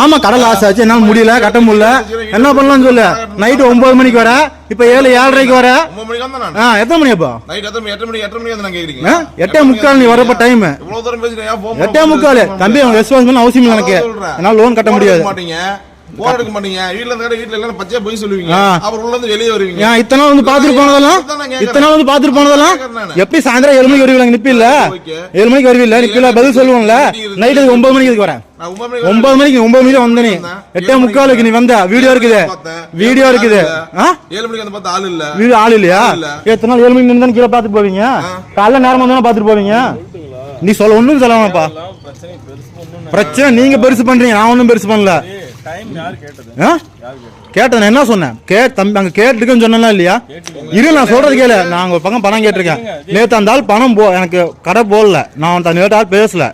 ஆமா கடல் ஆசை ஆச்சு. என்னால முடியல கட்ட முடியல. என்ன பண்ணலாம்னு சொல்லு. நைட்டு ஒன்பது மணிக்கு வர. இப்ப ஏழு ஏழரைக்கு வர. ஆ எத்தனை மணி அப்போ? எட்டு முக்கால் நீ வரப்ப டைம் எட்டே முக்கால். தம்பி அவங்க ரெஸ்பான்ஸ் பண்ண அவசியம் இல்லை எனக்கு. என்னால லோன் கட்ட முடியாது. போன் எடுக்க மாட்டீங்க. வீட்ல இருந்து கடை வீட்ல எல்லாம் பச்சையா போய் சொல்லுவீங்க. ஆ. அப்புறம் உள்ள இருந்து வெளியே வருவீங்க. ஏன் இத்தனை நாள் வந்து பாத்துட்டு போனதெல்லாம். இத்தனை வந்து பாத்துட்டு போனதெல்லாம். எப்படி சாயந்தரம் ஏழு மணிக்கு வருவீங்க நிப்பில்ல. ஏழு மணிக்கு நிப்பில பதில் சொல்லுவோம்ல. நைட்டு ஒன்பது மணிக்கு இதுக்கு வரேன். ஒன்பது மணிக்கு ஒன்பது மணிக்கு வந்த நீ வந்தேன். எட்டே முக்காலுக்கு நீ வந்த வீடியோ இருக்குது. வீடியோ இருக்குது. ஆ? ஏழு மணிக்கு வந்து பார்த்தா ஆள் இல்ல. வீடு ஆள் இல்லையா? இல்ல. எத்தனை நாள் ஏழு மணிக்கு நின்று கீழே பாத்துட்டு போவீங்க? காலைல நேரம் வந்தாலும் பாத்துட்டு போவீங்க? நீ சொல்ல ஒண்ணும் சொல்ல வேணாம்ப்பா பிரச்சனை நீங்க பெருசு பண்றீங்க. நான் ஒண்ணும் பெருசு பண்ணல. கேட்டது? நான் என்ன சொன்னேன்? கே தம்பி அங்க கேட்டுருக்குன்னு சொன்னா இல்லையா? இரு நான் சொல்றது கேளு. நான் ஒரு பக்கம் பணம் கேட்டிருக்கேன். நேத்து அந்த ஆள் பணம் போ எனக்கு கடை போடல. நான் அந்த நேற்று ஆள் பேசல.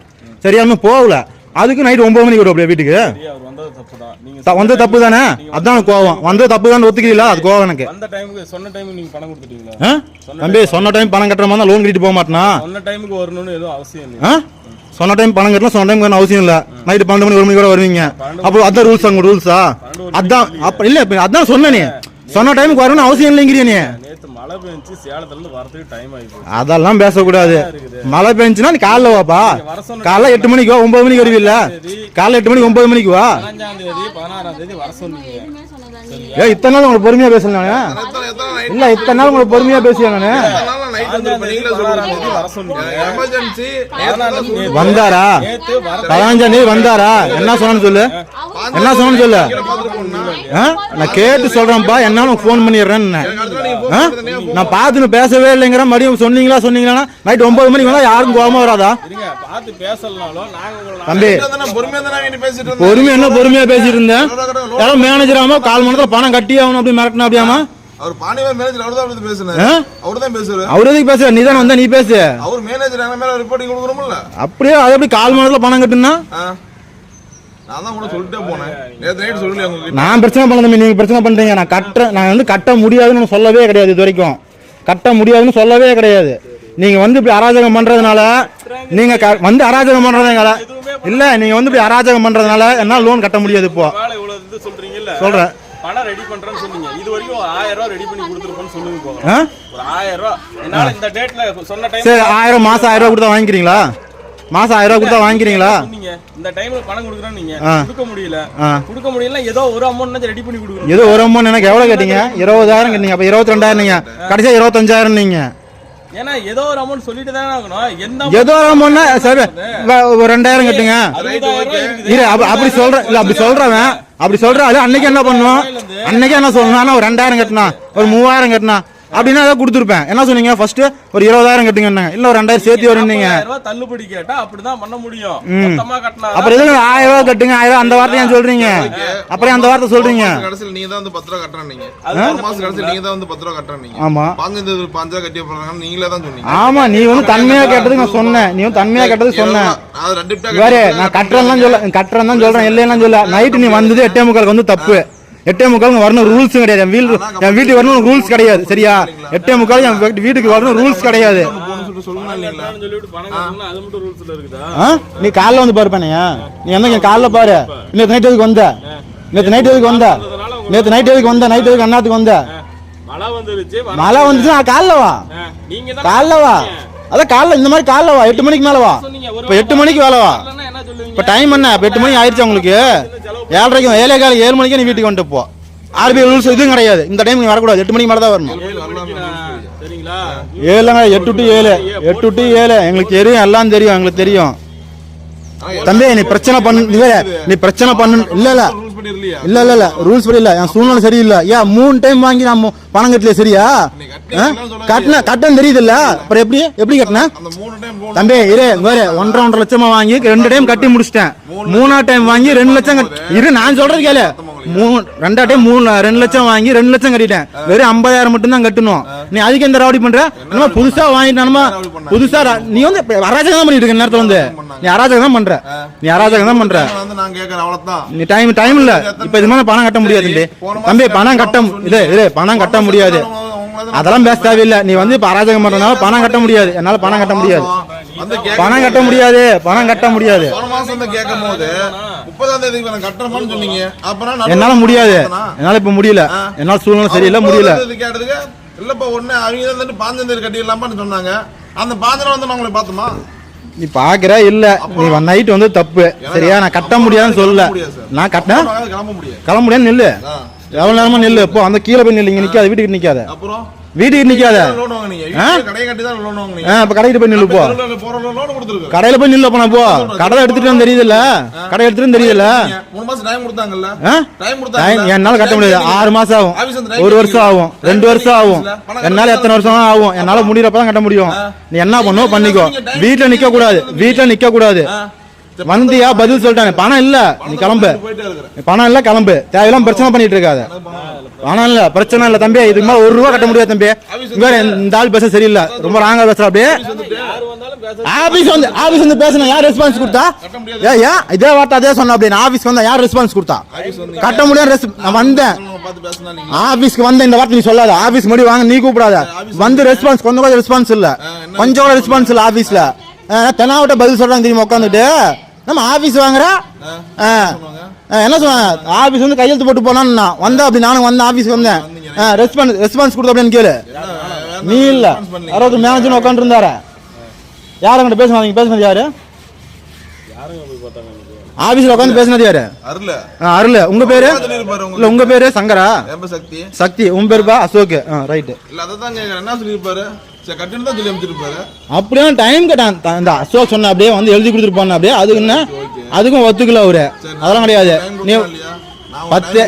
போகல. அதுக்கு நைட் ஒன்பது மணிக்கு வரும் அப்படியே வீட்டுக்கு. வந்தது தப்பு தான் நீங்க த- வந்தது தப்பு தானே அதான் கோவம். வந்தது தப்பு தான் ஒத்துக்கிறீங்களா? அது கோவம் எனக்கு. வந்த டைமுக்கு சொன்ன டைமுக்கு நீங்க பணம் கொடுத்துட்டீங்களா? ஆ? தம்பி சொன்ன டைம் பணம் கட்டுற மாதிரி லோன் கட்டிட்டு போக மாட்டேனா? சொன்ன டைமுக்கு வரணும்னு எதுவும் அவசியம் இல்லை ஆ? சொன்ன டைம் பணம் கட்டலாம் சொன்ன டைம் அவசியம் இல்ல. நைட்டு பன்னெண்டு மணி ஒரு மணி கூட வருவீங்க. அப்போ அதான் ரூல்ஸ் அங்க ரூல்ஸா அதான் அப்ப இல்ல அதான் சொன்ன நீ சொன்ன டைமுக்கு வரணும்னு அவசியம் இல்லைங்கிறிய நீ. நேத்து மழை பெஞ்சு சேலத்துல இருந்து வரதுக்கு டைம் ஆகி அதெல்லாம் பேசக்கூடாது. மழை பெஞ்சுனா நீ காலைல வாப்பா. காலைல எட்டு மணிக்கு வா ஒன்பது மணிக்கு வருவீல்ல. காலைல எட்டு மணிக்கு ஒன்பது மணிக்கு வா. பதினஞ்சாம் தேதி பதினாறாம் தேதி வர சொன்னீங்க. ஏ இத்தனை நாள் உங்களுக்கு பொறுமையா பேசல இல்ல இத்தனை நாள் உங்களுக்கு பொறுமையா பேசியா நானு? வந்தாரா? பதினஞ்சாம் தேதி வந்தாரா? என்ன சொன்னு சொல்லு? என்ன சொன்னு சொல்லு? ஆ? நான் கேட்டு சொல்றேன்ப்பா. என்னாலும் ஃபோன் பண்ணிடுறேன் ஆ? நான் பார்த்துன்னு பேசவே இல்லைங்கிற மறுபடியும் சொன்னீங்களா சொன்னீங்களா நைட் ஒன்பது மணிக்கு வந்தா யாருக்கும் கோவமா வராதா? பார்த்து தம்பி. பொறுமையா என்ன பொறுமையா பேசிட்டு இருந்தேன்? யாரோ மேனேஜர் ஆமா கால் மணி நேரத்துல பணம் கட்டி ஆகணும் அப்படி மிரட்டினா அப்படியாமா அவர் பாண்டியவர் மேனேஜர் அவர் தான் பேசுனாரு? அவர் தான் பேசுறாரு அவர் எதுக்கு பேசுற நீ தானே வந்தா நீ பேசு. அவர் மேனேஜர் எங்க மேல ரிப்போர்ட்டிங் கொடுக்குறோம்ல அப்படியே அது எப்படி கால் மணி நேரத்துல பணம் கட்டுனா. நான் தான் கூட சொல்லிட்டே போனேன். நேத்து நைட் உங்களுக்கு நான் பிரச்சனை பண்ண தம்பி நீங்க பிரச்சனை பண்றீங்க. நான் கட்ட நான் வந்து கட்ட முடியாதுன்னு சொல்லவே கிடையாது இது வரைக்கும். கட்ட முடியாதுன்னு சொல்லவே கிடையாது. நீங்க வந்து இப்படி அராஜகம் பண்றதுனால நீங்க க- வந்து அராஜகம் பண்றதுனால இல்ல நீங்க வந்து இப்படி அராஜகம் பண்றதுனால என்னால லோன் கட்ட முடியாது இப்போ. சொல்றேன். பணம் ரெடி பண்றேன்னு சொன்னீங்க. இது வரைக்கும் ஆயிரம் ரூபாய் ரெடி பண்ணி கொடுத்துருப்போம்னு சொல்லுங்க போங்க? ஒரு ஆயிரம் ரூபாய். என்னால இந்த டேட்ல சொன்ன டைம் சரி ஆயிரம் மாசம் ஆயிரம் ரூபாய் கொடுத்தா வாங்கிக்கிறீங்களா? மாசம் ஆயிரம் ரூபாய் கொடுத்தா வாங்கிக்கிறீங்களா? இந்த டைம்ல பணம் கொடுக்குறேன் நீங்க. கொடுக்க முடியல. ஆ. கொடுக்க முடியல ஏதோ ஒரு அமௌண்ட் ரெடி பண்ணி கொடுக்கணும். ஏதோ ஒரு அமௌண்ட் எனக்கு எவ்வளவு கேட்டீங்க? இருபதாயிரம் கேட்டீங்க. அப்ப இருபத்தி ரெண்டாயிரம் நீங்க கடைசியா இருபத்தஞ்சாயிரம் நீங்க. ஏன்னா ஏதோ ஒரு அமௌண்ட் சொல்லிட்டு தானே ஆகணும். எந்த ஏதோ ஒரு அமௌண்ட் சரி ஒரு ரெண்டாயிரம் கட்டுங்க. இரு அப்படி சொல்ற இல்ல அப்படி சொல்றவன் அப்படி சொல்ற அன்னைக்கு என்ன பண்ணுவோம் அன்னைக்கு என்ன சொல்லணும்? ஆனா ஒரு ரெண்டாயிரம் கட்டினா ஒரு மூவாயிரம் கட்டினா அப்படின்னா ஏதாவது கொடுத்துருப்பேன். என்ன சொன்னீங்க? ஃபர்ஸ்ட் ஒரு இருபதாயிரம் கட்டுங்க இல்ல ஒரு ரெண்டாயிரம் சேர்த்து ரூபாய் தள்ளுபடி கேட்டா அப்படிதான் பண்ண முடியும். அப்புறம் எதுக்கு ஆயிரம் ரூபாய் கட்டுங்க? ஆயிரம் அந்த வார்த்தை ஏன் சொல்றீங்க? அப்புறம் அந்த வார்த்தை சொல்றீங்க. கடைசியில் நீங்க தான் வந்து பத்து ரூபா ஒரு மாசம் கடைசியில் நீங்க தான் வந்து பத்து ரூபா கட்டுறேன் நீங்க. ஆமா. பாஞ்சு பாஞ்சு ரூபா கட்டி போறாங்க நீங்களே தான் சொன்னீங்க. ஆமா நீ வந்து தன்மையா கேட்டதுக்கு நான் சொன்னேன். நீ வந்து தன்மையா கேட்டது சொன்னேன். வேறு நான் கட்டுறேன் சொல்ல கட்டுறேன் தான் சொல்றேன் இல்லைன்னா சொல்ல. நைட்டு நீ வந்தது எட்டே முக்காலுக்கு வந்து தப்பு. எட்டே முக்காலுக்கு வரணும் ரூல்ஸ் கிடையாது. என் வீடு என் வீட்டுக்கு வரணும் ரூல்ஸ் கிடையாது. சரியா? எட்டே முக்காலுக்கு என் வீட்டு- வீட்டுக்கு வரணும் ரூல்ஸ் கிடையாது? நீ காலைல வந்து பாரு பண்ணையா நீ என்ன காலைல பாரு. நேற்று நைட் எதுக்கு வந்த? நேற்று நைட் எதுக்கு வந்த? நேற்று நைட் எதுக்கு வந்த? நைட் எதுக்கு அண்ணாத்துக்கு வந்த? மழை வந்துச்சுன்னா காலைல வா. ஆ, நீங்க தான் காலைல வா. அதான் காலைல இந்த மாதிரி காலைல வா. எட்டு மணிக்கு மேல வா. இப்ப எட்டு மணிக்கு வேலை வா. வரலன்னா என்ன சொல்லுவீங்க? இப்ப டைம் என்ன? இப்ப எட்டு மணி ஆயிடுச்சு உங்களுக்கு? ஏழரைக்கு ஏழே காலம் ஏழு மணிக்கே நீ வீட்டுக்கு வந்துட்டு போ. ஆர்பிஐ ரூல்ஸ் எதுவும் கிடையாது. இந்த டைம் நீ வரக்கூடாது. எட்டு மணிக்கு மேல தான் வரணும். ஏழுங்க எட்டு டு ஏழு. எட்டு டு ஏழு. எங்களுக்கு தெரியும் எல்லாம் தெரியும் எங்களுக்கு தெரியும். தம்பி நீ பிரச்சனை பண்ணு. நீ பிரச்சனை பண்ணு. இல்ல இல்ல இல்ல இல்ல இல்ல. ரூல்ஸ் படி இல்ல. என் சூழ்நிலை சரியில்லை. ஏன் மூணு டைம் வாங்கி நான் பணம் கட்டல சரியா? கட்டின கட்டணம் தெரியுது இல்ல அப்புறம் எப்படி? எப்படி கட்டின? தம்பி இரு வேற ஒன்றரை ஒன்றரை லட்சமா வாங்கி ரெண்டு டைம் கட்டி முடிச்சிட்டேன். மூணா டைம் வாங்கி ரெண்டு லட்சம் இரு நான் சொல்றது கேளு. மூணு ரெண்டா டைம் மூணு ரெண்டு லட்சம் வாங்கி ரெண்டு லட்சம் கட்டிட்டேன். வெறும் ஐம்பதாயிரம் மட்டும் தான் கட்டணும். நீ அதுக்கு எந்த ராவடி பண்ற? நம்ம புதுசா வாங்கிட்டு புதுசா ரா- நீ வந்து அராஜகம் தான் பண்ணிட்டு இருக்க நேரத்துல வந்து. நீ அராஜகம் தான் பண்ற. நீ அராஜகம் தான் பண்ற. நீ டைம் டைம் இல்ல. இப்ப இது மாதிரி பணம் கட்ட முடியாது தம்பி பணம் கட்ட மு- இது இது பணம் கட்ட முடியாது. அதெல்லாம் பேச தேவையில்லை. நீ வந்து இப்ப அராஜகம் பண்றதுனால பணம் கட்ட முடியாது. என்னால பணம் கட்ட முடியாது. பணம் கட்ட முடியாது பணம் கட்ட முடியாது. போன மாசம் வந்து கேட்கும் போது முப்பதாம் தேதி நான் கட்டுறமான்னு சொன்னீங்க. அப்புறம் என்னால முடியாது. என்னால இப்ப முடியல. என்னால சூழ்நிலை சரியில்லை முடியல. கேட்டதுக்கு இல்லப்பா ஒண்ணு அவங்க வந்துட்டு பாஞ்சம் தேதி கட்டிடலாமான்னு சொன்னாங்க. அந்த பாஞ்சரம் வந்து நான் உங்களை பார்த்தோமா? நீ பாக்குற இல்ல. நீ நைட் வந்து தப்பு. சரியா நான் கட்ட முடியாதுன்னு சொல்லல. நான் கட்டினேன் வாங்க, கிளம்ப முடியாது. கிளம்ப முடியாது நில்லு. எவ்வளவு நேரமா நில்லு? இப்போ அந்த கீழே போய் நில்லு இங்க நிக்காத வீட்டுக்கு நிக்காத. அப்புறம்? வீட்டுக்கு நிக்காத. இப்ப கடைக்கு போய் நில்லு போ. கடையில போய் நில்லு நான் போ. கடை எடுத்துட்டு தெரியுதுல்ல. கடை எடுத்துட்டு தெரியுதுல்ல. என்னால கட்ட முடியாது. ஆறு மாசம் ஆகும். ஒரு வருஷம் ஆகும். ரெண்டு வருஷம் ஆகும். என்னால எத்தனை வருஷம் ஆகும். என்னால முடியறப்பதான் கட்ட முடியும். நீ என்ன பண்ணுவோ பண்ணிக்கோ. வீட்டுல நிக்க கூடாது வீட்டுல நிக்க கூடாது வந்தியா பதில் சொல்லிட்டாங்க. பணம் இல்ல. நீ கிளம்பு. பணம் இல்ல கிளம்பு. தேவையில்லாம பிரச்சனை பண்ணிட்டு இருக்காத. பணம் இல்ல பிரச்சனை இல்ல தம்பி. இதுக்கு மேல ஒரு ரூபா கட்ட முடியாது தம்பி. இங்க பாரு, இந்த ஆள் பேச சரியில்லை. ரொம்ப ராங்கா பேசுற அப்படியே. யார் வந்தாலும் பேச ஆபீஸ் வந்து ஆபீஸ் வந்து பேசணும் யார் ரெஸ்பான்ஸ் கொடுத்தா? ஏ ஏன் இதே வார்த்தை அதே சொன்ன அப்படின்னு ஆபீஸ் வந்தா யார் ரெஸ்பான்ஸ் கொடுத்தா? கட்ட முடியாது நான் வந்தேன். ஆபீஸ்க்கு வந்த இந்த வார்த்தை நீ சொல்லாத. ஆபீஸ் முடி வாங்க நீ கூப்பிடாத. வந்து ரெஸ்பான்ஸ் கொஞ்சம் கூட ரெஸ்பான்ஸ் இல்ல. கொஞ்சம் கூட ரெஸ்பான்ஸ் இல்ல ஆபீஸ்ல. தெனாவட்ட பதில் சொல்றாங்க தெரியுமா உட்காந்துட்டு? நம்ம ஆபீஸ் வாங்குற? ஆ. ஆ, என்ன சொன்னாங்க ஆபீஸ் வந்து கையெழுத்து போட்டு போனான்னு வந்தேன் அப்படி நானும் வந்தேன். ஆபீஸ் வந்தேன் ரெஸ்பான்ஸ் ரெஸ்பான்ஸ் கொடுத்த அப்படின்னு கேளு. நீ இல்ல. யாராவது மேனேஜர் உட்காந்து இருந்தாரு யார் அங்கிட்ட பேசுனாங்க? நீங்க பேசுனது யாரு? யாருங்க போய் பார்த்தாங்க எனக்கு ஆபீஸ்ல உட்காந்து பேசுனது யாரு? அருள. ஆ, அருள். உங்க பேரு? இல்ல உங்க பேரு சங்கரா? ஏம்ப சக்தி? சக்தி. உன் பேருப்பா அசோக். ரைட்டு இல்ல அதான் கேக்குறேன். என்ன சொல்லிருப்பாரு அப்படியே டைம் கேட்டான் இந்த அசோக் சொன்ன அப்படியே வந்து எழுதி கொடுத்துட்டு போன அப்படியே அதுக்கு என்ன? அதுக்கும் ஒத்துக்கல அவரு. அதெல்லாம் கிடையாது. நீ பத்து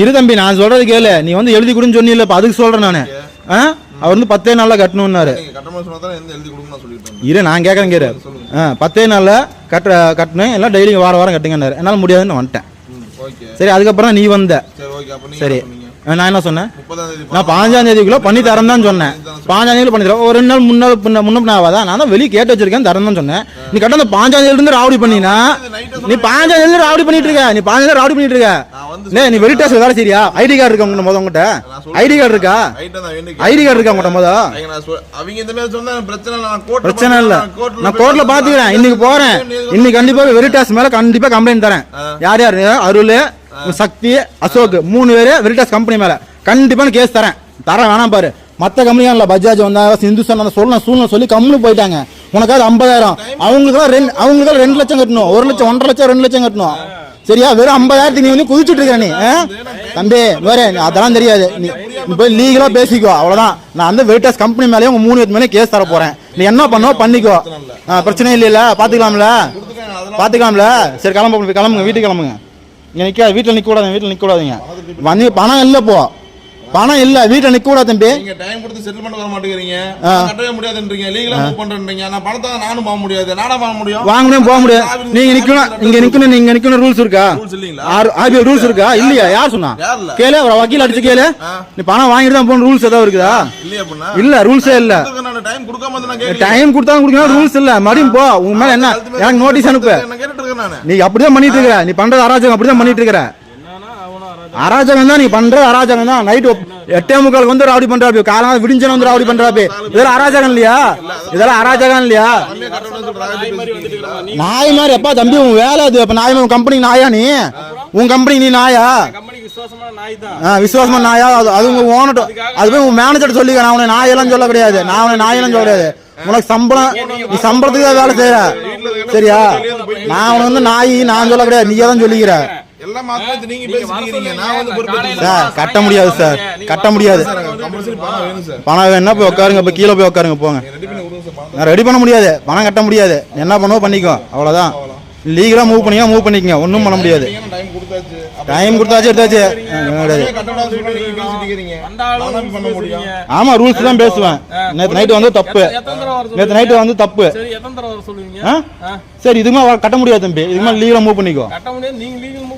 இரு தம்பி நான் சொல்றது கேளு. நீ வந்து எழுதி கொடுன்னு சொன்னீல்ல இப்ப அதுக்கு சொல்றேன் நானு? அவர் வந்து பத்தே நாள்ல கட்டணும்னாரு. இரு நான் கேட்கறேன் கேரு ஆ, பத்தே நாள்ல கட்ட கட்டணும். எல்லாம் டெய்லி வாரம் வாரம் கட்டுங்கன்னாரு. என்னால முடியாதுன்னு வந்துட்டேன். சரி அதுக்கப்புறம் நீ வந்த. சரி நான் என்ன சொன்னேன்? தேதி நான் பாஞ்சாம் தேதிக்குள்ள பண்ணி தரேன் தான் சொன்னேன். பாஞ்சாம் தேதியில பண்ணி தரேன். ஒரு ரெண்டு நாள் முன்ன முன்ன பின்ன ஆகாதா? நான் தான் வெளியே கேட்டு வச்சிருக்கேன் தரேன் தான் சொன்னேன். நீ கரெக்டா அந்த பாஞ்சாம் தேதியில இருந்து ராவடி பண்ணினா நீ பாஞ்சாம் இருந்து ராவடி பண்ணிட்டு இருக்க. நீ பாஞ்சாம் தேதி ராவடி பண்ணிட்டு இருக்க. நே நீ வெரிட்டாஸ் வேலை சரியா ஐடி கார்டு இருக்கா உங்க முத உங்ககிட்ட ஐடி கார்டு இருக்கா? ஐடி கார்டு இருக்கா உங்ககிட்ட முத பிரச்சனை இல்ல. நான் கோர்ட்ல பாத்துக்கிறேன். இன்னைக்கு போறேன். இன்னைக்கு கண்டிப்பா வெரிட்டாஸ் மேல கண்டிப்பா கம்ப்ளைண்ட் தரேன். யார் யாரு? அருள் சக்தி அசோக் மூணு பேர் வெரிட்டாஸ் கம்பெனி மேல. கண்டிப்பா கேஸ் தரேன். தரேன் வேணாம் பாரு. மத்த கம்பெனில பஜாஜ் வந்தா சிந்து வந்தா சொல்ல சூழ்நிலை சொல்லி கம்முனு போயிட்டாங்க. உனக்காவது ஐம்பதாயிரம். அவங்களுக்கு ரெண்டு அவங்களுக்கு ரெண்டு லட்சம் கட்டணும். ஒரு லட்சம் ஒன்றரை லட்சம் ரெண்டு லட்சம் கட்டணும். சரியா? வெறும் ஐம்பதாயிரத்துக்கு நீ வந்து குதிச்சுட்டு இருக்க நீ தம்பி வேற அதெல்லாம் தெரியாது. நீ போய் லீகலா பேசிக்கோ அவ்வளவுதான். நான் வந்து வெரிட்டாஸ் கம்பெனி மேலேயே உங்க மூணு பேர் மேலே கேஸ் தர போறேன். நீ என்ன பண்ணோ பண்ணிக்கோ. ஆ, பிரச்சனை இல்லையில பாத்துக்கலாம்ல? பாத்துக்கலாம்ல? சரி கிளம்ப கிளம்புங்க வீட்டுக்கு கிளம்புங்க. இங்கே நிக்க வீட்டில் நிக்க வீட்டில் நிற்கக்கூடாதுங்க வந்து பணம் இல்லை போ. பணம் இல்ல வீட்டுல நிக்க கூடாது தம்பி. நீங்க டைம் கொடுத்து செட்டில்மெண்ட் வர மாட்டேங்கிறீங்க. கட்டவே முடியாதுன்றீங்க. லீகலா மூவ் பண்றேன்றீங்க. நான் பணத்தை நானும் போக முடியாது. நானா போக முடியும்? வாங்க முடியும் போக முடியாது. நீங்க நிக்கணும் இங்க நிக்கணும் நீங்க நிக்கணும் ரூல்ஸ் இருக்கா? ரூல்ஸ் இல்லீங்களா? ஆர்பிஐ ரூல்ஸ் இருக்கா? இல்லையா? யார் சொன்னா? கேளு அவரை வக்கீல் அடிச்சு கேளு. நீ பணம் வாங்கிட்டு தான் போகணும் ரூல்ஸ் ஏதாவது இருக்குதா? அப்படின்னா இல்ல ரூல்ஸே இல்ல. நான் டைம் கொடுக்காம டைம் கொடுத்தா கொடுக்கணும் ரூல்ஸ் இல்ல. மறுபடியும் போ. உங்க மேல என்ன? எனக்கு நோட்டீஸ் அனுப்பு. நீ அப்படிதான் பண்ணிட்டு இருக்கிற. நீ பண்றது அராஜகம் அப்படிதான் பண்ணிட்டு இருக்கிற. அராஜகம். தான் நீ பண்ற அராஜகம் தான். நைட் எட்டே முக்காலுக்கு வந்து ராவடி பண்றாப்பி. காலம் விடிஞ்சன வந்து ராவடி பண்றாப்பி. இதெல்லாம் அராஜகம் இல்லையா? இதெல்லாம் அராஜகம் இல்லையா? நாய் மாதிரி எப்பா தம்பி உன் வேலை அது. அப்ப நாய் உன் கம்பெனி நாயா நீ? உன் கம்பெனி நீ நாயா? விசுவாசமான ஆ, நாயா? அது அது உங்க ஓனர் அது போய் உன் மேனேஜர் சொல்லிக்க. நான் உன நாயெல்லாம் சொல்ல கிடையாது. நான் உன நாயெல்லாம் சொல்ல கிடையாது. உனக்கு சம்பளம் நீ சம்பளத்துக்கு தான் வேலை செய்யற சரியா? நான் உனக்கு வந்து நாய் நான் சொல்ல கிடையாது. நீயே தான் சொல்லிக்கிற. எல்லாம் மாத்தி நீங்க பேசிக்கிறீங்க நான் வந்து பொறுப்பேற்று சார் கட்ட முடியாது சார். கட்ட முடியாது. கம்பல்சரி பணம் வேணும் போய் உட்காருங்க. இப்போ கீழே போய் உட்காருங்க போங்க. நான் ரெடி பண்ண முடியாது. பணம் கட்ட முடியாது. என்ன பண்ணுவோ பண்ணிக்கோ. அவ்வளோதான் லீகலாக மூவ் பண்ணிக்கோ மூவ் பண்ணிக்கங்க. ஒன்றும் பண்ண முடியாது. டைம் கொடுத்தாச்சு? டைம் கொடுத்தாச்சு எடுத்தாச்சு. ஆ, கிடையாது. கட்டணம் சொல்லி நீங்க பேசிட்டு இருக்கிறீங்க அந்த ஆளும் நான் பண்ண முடியும். ஆமா ரூல்ஸ் தான் பேசுவேன். நேற்று நைட்டு வந்து தப்பு. நேற்று நைட்டு வந்து தப்பு. சரி மேலே கட்ட முடியாது தம்பி. இதுக்கு மேலே லீகலாக மூவ் பண்ணிக்கோ.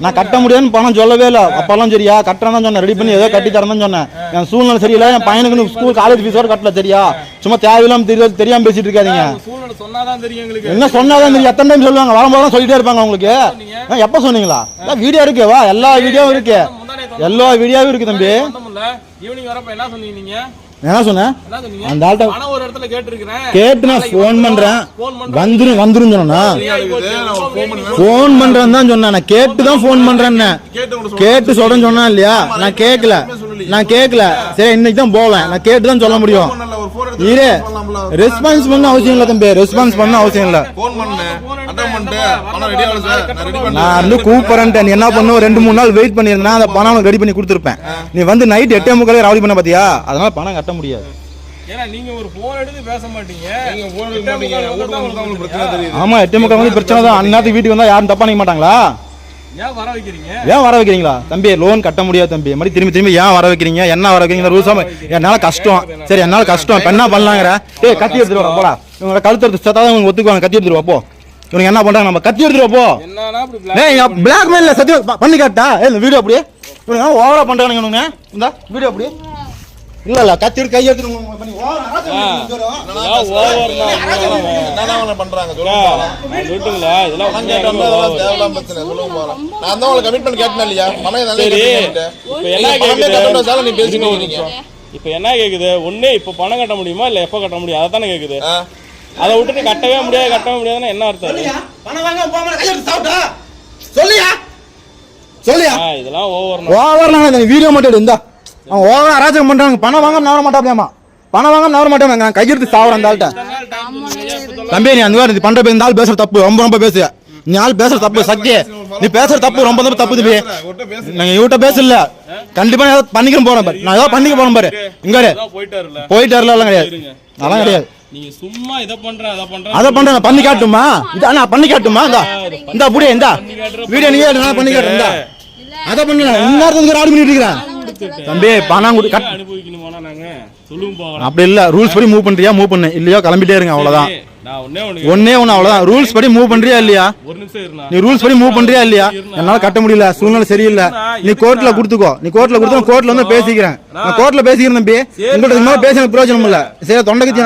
நான் கட்ட முடியாதுன்னு பணம் சொல்லவே இல்லை. அப்பெல்லாம் சரியா? கட்டுறேன் சொன்னேன். ரெடி பண்ணி ஏதோ கட்டி தரேன் தான் சொன்னேன். என் சூழ்நிலை சரியில்லை. என் பையனுக்கு ஸ்கூல் காலேஜ் ஃபீஸோட கட்டல சரியா? சும்மா தேவையில்லாம தெரியாது தெரியாம பேசிட்டு இருக்காதீங்க. என்ன சொன்னாதான் தெரியும்? எத்தனை டைம் சொல்லுவாங்க? வரும்போது சொல்லிட்டே இருப்பாங்க உங்களுக்கு. எப்ப சொன்னீங்களா? வீடியோ இருக்கு. வா எல்லா வீடியோவும் இருக்கு. எல்லா வீடியோவும் இருக்கு தம்பி. ஈவினிங் வரப்ப என்ன சொன்னீங்க என்ன சொன்னேன்? அந்த ஆள்கிட்ட பணம் ஒரு இடத்துல கேட்டிருக்கிறேன். கேட்டு நான் ஃபோன் பண்றேன். ஃபோன் பண்றேன். வந்துரும் வந்துரும் சொன்னா ஃபோன் பண்றேன்னு தான் சொன்னேன். நான் கேட்டு தான் ஃபோன் பண்றேன்னு. கேட்டு சொல்றேன்னு சொன்னா இல்லையா? நான் கேட்கல. நான் கேட்கல. சரி இன்னைக்கு தான் போவேன். நான் கேட்டு தான் சொல்ல முடியும். இரு. ரெஸ்பான்ஸ் பண்ண அவசியம் இல்ல தம்பி. ரெஸ்பான்ஸ் பண்ண. அவசியம் இல்ல. நான் வந்து கூப்பிடுறேன் நீ என்ன பண்ணுவ ரெண்டு மூணு நாள் வெயிட் பண்ணியிருந்தா அந்த பணம் ரெடி பண்ணி கொடுத்துருப்பேன். நீ வந்து நைட் எட்டே முக்காலே ராவடி பண்ண பாத்தியா? அதனால பணம் கட்ட முடியாது. ஏன்னா நீங்க ஒரு போன் எடுத்து பேச மாட்டீங்க. நீங்க ஃபோன் எடுக்க மாட்டீங்க. உங்களுக்கு தான் உங்களுக்கு பிரச்சனை தெரியுது. ஆமா எட்டே முக்கால் வந்து பிரச்சனை தான். அந்நேரத்துக்கு வீட்டுக்கு வந்தா யாரும் தப்பா நினைக்க மாட்டாங்களா? ஏன் வர வைக்கிறீங்களா? தம்பி லோன் கட்ட முடியாது தம்பி. மாதிரி திரும்பி திரும்பி ஏன் வர வைக்கிறீங்க? என்ன வர வைக்கிறீங்க? ரூல்ஸ் என்னால கஷ்டம். சரி என்னால கஷ்டம். இப்ப என்ன பண்ணலாங்கிற? ஏய் கத்தி எடுத்துட்டு வா போடா. இவங்க கழுத்து எடுத்து செத்தா தான் ஒத்துக்குவாங்க. கத்தி எடுத்துட்டு வா போ. இவங்க என்ன பண்றாங்க? நம்ம கத்தி எடுத்துட்டு வா போ. ஏய் பிளாக் மெயில்ல சத்தியம் பண்ணி காட்டா இந்த வீடியோ அப்படியே. இவங்க ஓவரா பண்றானுங்க இவனுங்க? இந்த வீடியோ அப்படியே. இல்ல இல்ல கத்தி எடுத்து கை எடுத்து ஓவரா பண்றாங்க சொல்லுங்க. அக்கா, பாக்கலாம். நான் சொல்லட்டுங்களா இதெல்லாம் தேவையில்லாம பிரச்சனை சொல்லுங்க. நான் தான் உங்களுக்கு கமிட்மெண்ட் கேட்டேன் இல்லையா? பணம் நல்லா நீங்க நீ பேசிட்டு இப்ப என்ன கேக்குது? ஒண்ணு இப்ப பணம் கட்ட முடியுமா இல்ல எப்ப கட்ட முடியும்? அதானே கேக்குது. அதை விட்டுட்டு கட்டவே முடியாது கட்டவே முடியாதுன்னா என்ன அர்த்தம்? பணம் வாங்க சாப்பிட்டா? சொல்லியா? சொல்லியா? இதெல்லாம் ஓவர் இந்த வீடியோ மட்டும் இந்தா அவன் ஓவர் அராஜகம் பண்றாங்க பணம் வாங்க நவர மாட்டாப்லையாமா பணம் வாங்க நவர மாட்டேன் நான் கையெடுத்து சாவறேன் அந்த ஆள்கிட்ட. தம்பி நீ அந்த மாதிரி நீ பண்ற இந்த ஆள் பேசுற தப்பு. ரொம்ப ரொம்ப பேசு. நீ ஆள் பேசுற தப்பு சக்தி நீ பேசுற தப்பு ரொம்ப ரொம்ப தப்பு தம்பி. நாங்க இவட்ட பேசல. கண்டிப்பா நான் ஏதாவது பண்ணிக்கணும் போறேன் பாரு. நான் ஏதாவது பண்ணிக்க போறேன் பாரு. இங்க போயிட்டாருல போயிட்டு வரல கிடையாது. அதெல்லாம் கிடையாது. நீங்க சும்மா இதை பண்றேன் அதை பண்றேன் அதை நான் பண்ணி காட்டுமா? இதா நான் பண்ணி காட்டுமா? இந்தா. இந்த இந்தா. வீடியோ நீயே நான் பண்ணி காட்டுறேன் இந்தா. அதை இன்னொருத்தங்க பண்ணிட்டு இருக்கிறேன். தம்பி பணம் கொடு கட். அனுபவிக்கணுமானா நாங்க? சொல்லுங்க போகலாம் அப்படி இல்ல ரூல்ஸ் படி மூவ் பண்றியா? மூவ் பண்ணு. இல்லையோ கிளம்பிட்டே இருங்க அவ்வளவுதான். நான் ஒண்ணே ஒண்ணு ஒன்னே ஒண்ணு அவ்வளவுதான். ரூல்ஸ் படி மூவ் பண்றியா இல்லையா? ஒரு நிமிஷம் இருந்தா நீ ரூல்ஸ் படி மூவ் பண்றியா இல்லையா? என்னால கட்ட முடியல சூழ்நிலை சரியில்லை. நீ கோர்ட்ல கொடுத்துக்கோ. நீ கோர்ட்ல கொடுத்தா கோர்ட்ல வந்து பேசிக்கிறேன். நான் கோர்ட்ல பேசிக்கிறேன் தம்பி. உங்கள்ட்ட இந்த மாதிரி பேச எனக்கு பிரயோஜனம் இல்ல. சரி தொண்டைக்கு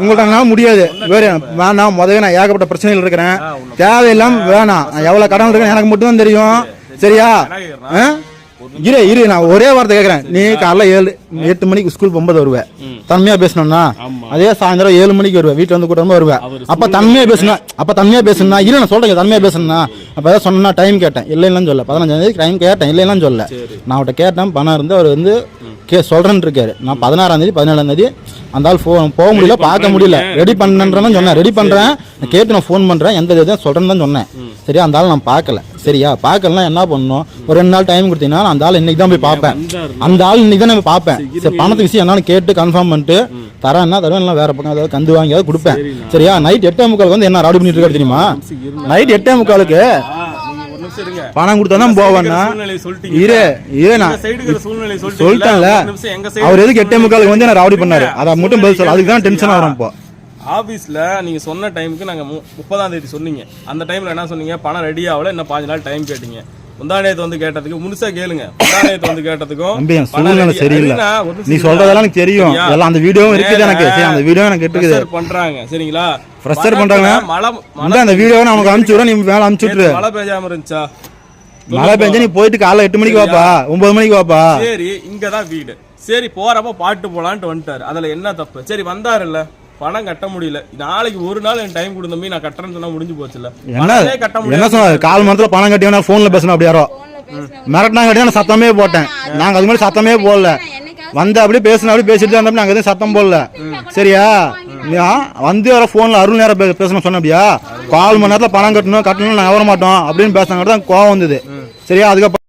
உங்கள்ட்ட முடியாது. வேற வேணாம். முதல்ல நான் ஏகப்பட்ட பிரச்சனைகள் இருக்கிறேன். தேவையில்லாம வேணாம். நான் எவ்வளவு கடன் இருக்கேன் எனக்கு மட்டும் தான் தெரியும் சரியா? இரு இரு நான் ஒரே வார்த்தை கேட்குறேன் நீ காலைல ஏழு எட்டு மணிக்கு ஸ்கூல் போகும்போது வருவேன் தன்மையா பேசணும்னா. அதே சாயந்தரம் ஏழு மணிக்கு வருவேன் வீட்டுல வந்து கூட்டமா வருவேன் அப்ப தன்மையா பேசணும் அப்ப தன்மையா பேசணும்னா இரு நான் சொல்றேன் தன்மையா பேசணும்னா அப்ப ஏதாவது சொன்னா டைம் கேட்டேன். இல்லைன்னு சொல்ல பதினஞ்சாம் தேதி டைம் கேட்டேன் இல்லைன்னு சொல்ல நான் அவட்ட கேட்டேன் பணம் இருந்து அவர் வந்து கே சொல்றேன்னு இருக்காரு. நான் பதினாறாம் தேதி பதினேழாம் தேதி அந்த ஆள் ஃபோன் போக முடியல பார்க்க முடியல. ரெடி பண்ணுன்றேன்னு சொன்னேன். ரெடி பண்றேன். நான் கேட்டு நான் ஃபோன் பண்றேன். எந்த தேதி சொல்றேன்னு தான் சொன்னேன். சரியா? அந்த ஆள் நான் பார்க்கல. சரியா? பார்க்கலனா என்ன பண்ணணும்? ஒரு ரெண்டு நாள் டைம் கொடுத்தீங்கன்னா அந்த ஆள் இன்னைக்கு தான் போய் பார்ப்பேன். அந்த ஆள் இன்னைக்கு தான் நான் பார்ப்பேன். சரி பணத்து விஷயம் என்னன்னு கேட்டு கன்ஃபார்ம் பண்ணிட்டு தரேன்னா தருவேன் இல்லை வேற பக்கம் ஏதாவது கந்து வாங்கி ஏதாவது கொடுப்பேன். சரியா? நைட் எட்டே முக்காலுக்கு வந்து என்ன ராடி பண்ணிட்டு இருக்காரு தெரியுமா? நைட் எட்டே முக்காலுக்கு பணம் கொடுத்தா தான் போவேன்னா? இரு இரு நான் சொல்லிட்டேன்ல. அவர் எதுக்கு எட்டே முக்காலுக்கு வந்து என்ன ராவடி பண்ணாரு? அதை மட்டும் பதில் சொல்ல. அதுக்கு தான் டென்ஷன் ஆகிறோம் இப்போ. ஆபீஸ்ல நீங்க சொன்ன டைமுக்கு நாங்க மு- முப்பதாம் தேதி சொன்னீங்க. அந்த டைம்ல என்ன சொன்னீங்க? பணம் ரெடி ஆகல இன்னும் பாஞ்சு நாள் டைம் கேட்டீங்க. முந்தானேத்து வந்து கேட்டதுக்கு முழுசா கேளுங்க. முந்தானேத்து வந்து கேட்டதுக்கும் தம்பி என் பணம் சூழ்நிலை சரியில்லை. நீ. சொல்றதெல்லாம் எனக்கு தெரியும்? எல்லாம் அந்த வீடியோவும் இருக்குது எனக்கு. சரி அந்த வீடியோ எனக்கு இருக்குது. பண்றாங்க. சரிங்களா? மழை- பண்றாங்க? மழை இந்த அந்த வீடியோவை நான் உனக்கு அனுப்பிச்சு விடுறேன். நீ மேலே அனுப்பிச்சு விட்டுரு. மழை பெய்யாம இருந்துச்சா? மழை பெஞ்சா நீ போயிட்டு காலைல எட்டு மணிக்கு வாப்பா. ஒன்பது மணிக்கு வாப்பா. சரி இங்கதான் வீடு. சரி போறப்ப பாட்டு போலான்ட்டு வந்துட்டாரு. அதுல என்ன தப்பு? சரி வந்தாருல்ல. பணம் கட்ட முடியல. நாளைக்கு ஒரு நாள் எனக்கு டைம் கொடுத்தமே நான் கட்டுறேன்னு சொன்னா முடிஞ்சு போச்சுல என்ன? கட்ட என்ன முடியாது. சொன்னாரு கால் மரத்துல பணம் கட்டியா போன்ல பேசணும் அப்படி யாரோ? மிரட்டினா கட்டியா நான் சத்தமே போட்டேன். நாங்க அது மாதிரி சத்தமே போடல. வந்து அப்படியே பேசணும் அப்படியே பேசிட்டு தான் இருந்தோம் நாங்க எதுவும் சத்தம் போடல. சரியா? வந்து வர போன்ல அருள் நேரம் பேசணும் சொன்ன அப்படியா? கால் மணி நேரத்துல பணம் கட்டணும் கட்டணும் நாங்க வர மாட்டோம் அப்படின்னு பேசினாங்க தான் கோவம் வந்தது. சரியா? அதுக்கப்புறம்